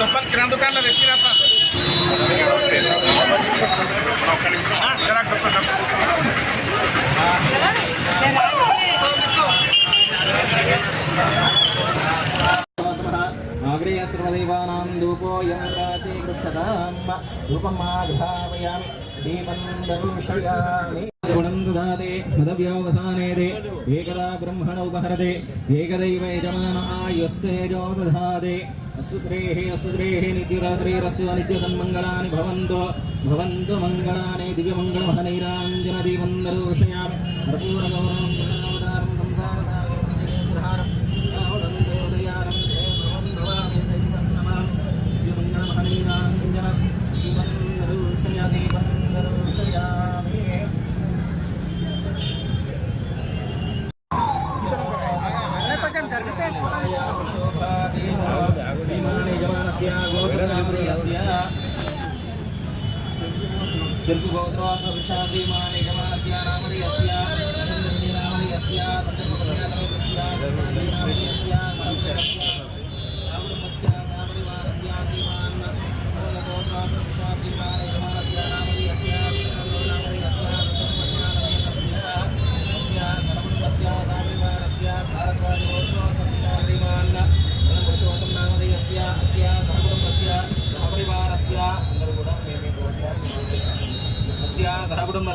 డొప్పలు కిరాణా దుకాణంలో పెట్టిరప్ప ఒక్క నిమిషం జరా డొప్పలు డొప్పలు. आग्रेय सर्वदेवानां धूपो यमराते कृष्णताम् धूपमाघ्रावयामि दीपं दर्शयामि गुणं ददाते मदव्यवसानेते एकदा ब्रह्मण उपहरते एकदैव यजमान आयुस्तेजो दधाते अस्तु श्रेः अस्तु श्रेः नित्यदा श्रीरस्य नित्यसन्मङ्गलानि भवन्तु भवन्तु मङ्गलानि दिव्यमङ्गलमहनैराञ्जनदीपं दर्शयामि कर्पूरगौरवं చెరుకు గోత్రోద్భవిషాద్రీమాని యమానస్య నామధేయస్య నందనవతి నామధేయస్య తంత్రమపత్య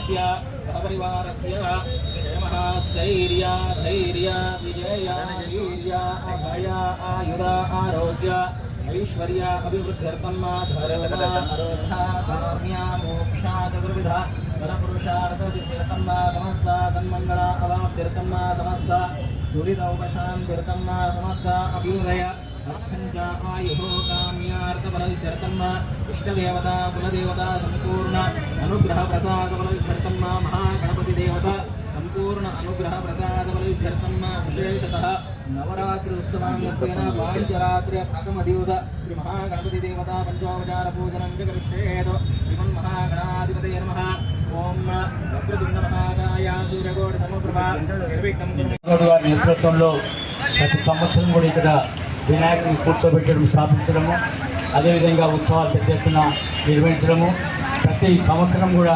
శ్రేయస్య సహపరివారస్య క్షేమ శైర్య ధైర్య విజయ వీర్య అభయ ఆయుర ఆరోగ్య ఐశ్వర్య అభివృద్ధ్యర్థం మా ధర్మ అరోగ్య కామ్య మోక్ష చతుర్విధ బలపురుషార్థ సిద్ధ్యర్థం మా సమస్త సన్మంగళ కామ్యార్థఫలవిత్యర్థం ఇష్టదేవత కులదేవత సంపూర్ణ అనుగ్రహ ప్రసాద ఫలవిత్యర్థం మహాగణపతి దేవత సంపూర్ణ అనుగ్రహ ప్రసాద ఫలవిత్యర్థం విశేషత నవరాత్రి ఉత్సవాంగత్వేన పాంచరాత్రి ప్రథమ దివస శ్రీ మహాగణపతి దేవత పంచోపచార పూజనం చ శ్రీమన్ మహాగణాధిపతయ నమ. ఓం వక్రతుండ మహాకాయ సూర్యకోటి సమప్రభా నిర్విఘ్నం. నేతృత్వంలో ప్రతి సంవత్సరం కూడా ఇక్కడ వినాయకుడిని కూర్చోబెట్టడం స్థాపించడము అదేవిధంగా ఉత్సవాలు పెద్ద ఎత్తున నిర్వహించడము. ప్రతి సంవత్సరం కూడా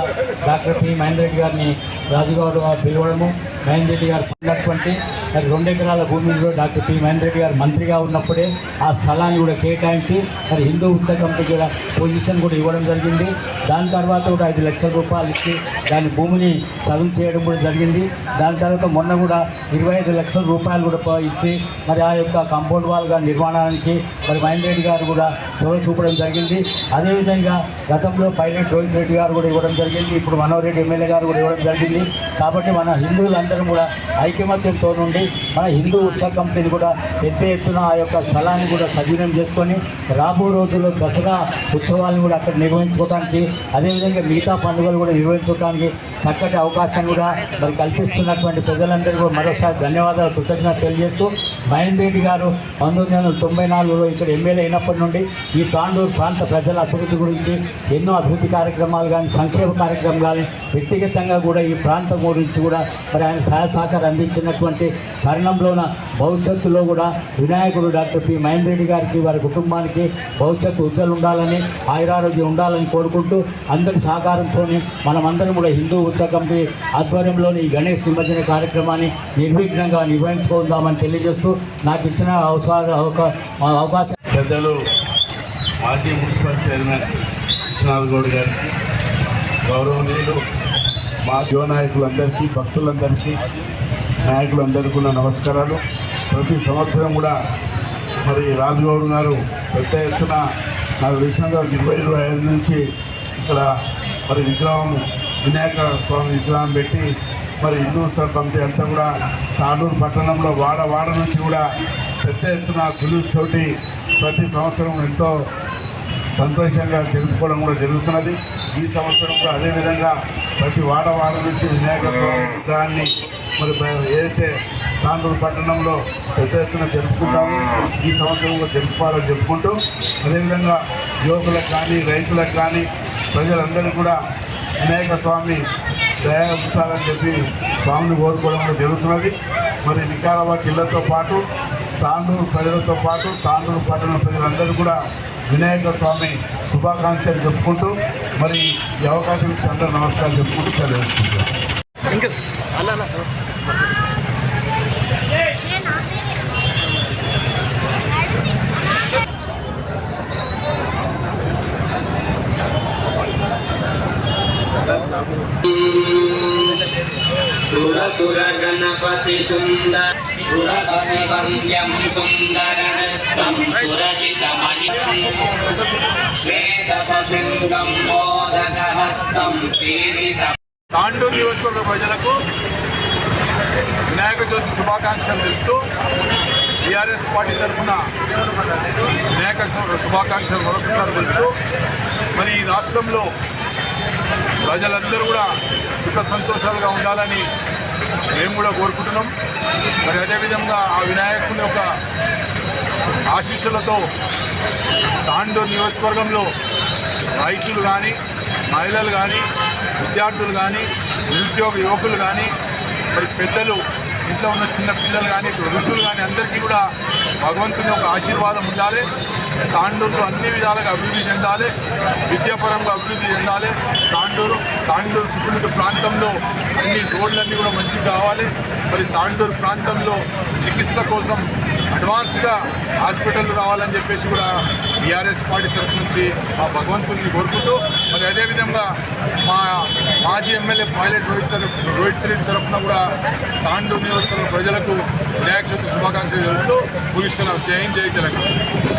డాక్టర్ పి మహేందర్ రెడ్డి గారిని రాజుగారు గారు పిలవడము. మహేందర్ రెడ్డి గారు ఉన్నటువంటి మరి రెండు ఎకరాల భూమిలో డాక్టర్ పి మహేందర్ రెడ్డి గారు మంత్రిగా ఉన్నప్పుడే ఆ స్థలాన్ని కూడా కేటాయించి మరి హిందూ ఉత్సవ కమిటీకి కూడా పొజిషన్ కూడా ఇవ్వడం జరిగింది. దాని తర్వాత కూడా ఐదు లక్షల రూపాయలు ఇచ్చి దాని భూమిని చదువు చేయడం కూడా జరిగింది. దాని తర్వాత మొన్న కూడా ఇరవై ఐదు లక్షల రూపాయలు కూడా ఇచ్చి మరి ఆ యొక్క కాంపౌండ్ వాల్గా నిర్మాణానికి మరి మహేందర్ రెడ్డి గారు కూడా చొరవ చూపడం జరిగింది. అదేవిధంగా గతంలో పైలట్ రోహిత్ రెడ్డి గారు కూడా ఇవ్వడం జరిగింది. ఇప్పుడు మనోహర్ రెడ్డి ఎమ్మెల్యే గారు కూడా ఇవ్వడం జరిగింది. కాబట్టి మన హిందువులందరం కూడా ఐకమత్యంతో నుండి మన హిందూ ఉత్సవ కంపెనీని కూడా పెద్ద ఎత్తున ఆ యొక్క స్థలాన్ని కూడా సద్వినియోగం చేసుకొని రాబో రోజుల్లో దసరా ఉత్సవాలను కూడా అక్కడ నిర్వహించుకోవడానికి అదేవిధంగా మిగతా పండుగలు కూడా నిర్వహించుకోవడానికి చక్కటి అవకాశం కూడా మరి కల్పిస్తున్నటువంటి ప్రజలందరూ కూడా మరోసారి ధన్యవాదాలు కృతజ్ఞత తెలియజేస్తూ మహేందర్ రెడ్డి గారు పంతొమ్మిది వందల తొంభై నాలుగులో ఇక్కడ ఎమ్మెల్యే అయినప్పటి నుండి ఈ తాండూరు ప్రాంత ప్రజల అభివృద్ధి గురించి ఎన్నో అభివృద్ధి కార్యక్రమాలు కానీ సంక్షేమ కార్యక్రమం కానీ వ్యక్తిగతంగా కూడా ఈ ప్రాంతం గురించి కూడా మరి ఆయన సహాయ సహకారం అందించినటువంటి తరుణంలోన భవిష్యత్తులో కూడా వినాయకుడు డాక్టర్ పి. మహేందర్ రెడ్డి గారికి వారి కుటుంబానికి భవిష్యత్తు ఉజ్వలు ఉండాలని ఆయురారోగ్యం ఉండాలని కోరుకుంటూ అందరి సహకారంతో మనమందరం కూడా హిందూ ఉత్సవ కమిటీ ఆధ్వర్యంలోని ఈ గణేష్ నిమజ్జన కార్యక్రమాన్ని నిర్విఘ్నంగా నిర్వహించుకుందామని తెలియజేస్తూ నాకు ఇచ్చిన అవసర అవకా- అవకాశం పెద్దలు మాజీ మున్సిపల్ చైర్మన్ విశ్వనాథ్ గౌడ్ గారికి గౌరవనీయులు మా యువ నాయకులందరికీ భక్తులందరికీ నాయకులందరికీ కూడా నమస్కారాలు. ప్రతి సంవత్సరం కూడా మరి రాజుగౌడ్ గారు పెద్ద ఎత్తున నాకు తెలిసినంత ఇరవై ఇరవై ఐదు నుంచి ఇక్కడ మరి విగ్రహం వినాయక స్వామి విగ్రహం పెట్టి మరి హిందూ కమిటీ అంతా కూడా తాడూరు పట్టణంలో వాడ వాడ నుంచి కూడా పెద్ద ఎత్తున జులూస్ తోటి ప్రతి సంవత్సరం ఎంతో సంతోషంగా జరుపుకోవడం కూడా జరుగుతున్నది. ఈ సంవత్సరం కూడా అదేవిధంగా ప్రతి వాడ వాడ నుంచి వినాయక స్వామి దాన్ని మరి ఏదైతే తాండూరు పట్టణంలో పెద్ద ఎత్తున జరుపుకుంటాము ఈ సంవత్సరం కూడా జరుపుకోవాలని చెప్పుకుంటూ అదేవిధంగా యువకులకు కానీ రైతులకు కానీ ప్రజలందరూ కూడా వినాయక స్వామి దయ ఉంచాలని చెప్పి స్వామిని కోరుకోవడం కూడా జరుగుతున్నది. మరి వికారాబాద్ జిల్లాతో పాటు తాండూరు ప్రజలతో పాటు తాండూరు పట్టణ ప్రజలందరూ కూడా వినాయక స్వామి శుభాకాంక్షలు చెప్పుకుంటూ మరి ఈ అవకాశం ఇచ్చి అందరూ నమస్కారం చెప్పుకుంటూ సెలవు सुन्दर सुरपति वन्द्यं सुन्दरनृत्तं सुरचितमणिम् श्वेतसशृङ्गं मोदकहस्तं पीडिस తాండూరు నియోజకవర్గ ప్రజలకు వినాయక చవితి శుభాకాంక్షలు తెలుపుతూ టీఆర్ఎస్ పార్టీ తరఫున వినాయక చవితి శుభాకాంక్షలు మరొకసారి తెలుపుతూ మరి ఈ రాష్ట్రంలో ప్రజలందరూ కూడా సుఖ సంతోషాలుగా ఉండాలని మేము కూడా కోరుకుంటున్నాం. మరి అదేవిధంగా ఆ వినాయకుని యొక్క ఆశీస్సులతో తాండూరు నియోజకవర్గంలో రైతులు కానీ మహిళలు కానీ విద్యార్థులు కానీ నిరుద్యోగ యువకులు కానీ మరి పెద్దలు ఇంట్లో ఉన్న చిన్న పిల్లలు కానీ వృద్ధులు కానీ అందరికీ కూడా భగవంతుని యొక్క ఆశీర్వాదం ఉండాలి. తాండూరు అన్ని విధాలుగా అభివృద్ధి చెందాలి విద్యాపరంగా అభివృద్ధి చెందాలి. తాండూరు తాండూరు సుకులిత ప్రాంతంలో అన్ని రోడ్లన్నీ కూడా మంచిగా కావాలి. మరి తాండూరు ప్రాంతంలో చికిత్స కోసం అడ్వాన్స్గా హాస్పిటల్ రావాలని చెప్పేసి కూడా బీఆర్ఎస్ పార్టీ తరఫు నుంచి ఆ భగవంతుడిని కోరుకుంటూ మరి అదేవిధంగా మా మాజీ ఎమ్మెల్యే పైలట్ రోహిత్ రోహిత్ రెడ్డి తరఫున కూడా తాండూరు నియోజకవర్గ ప్రజలకు వినాయక చవితి శుభాకాంక్షలు తెలుపుతూ ముగిస్తున్నాం. జై జై తెలంగాణ.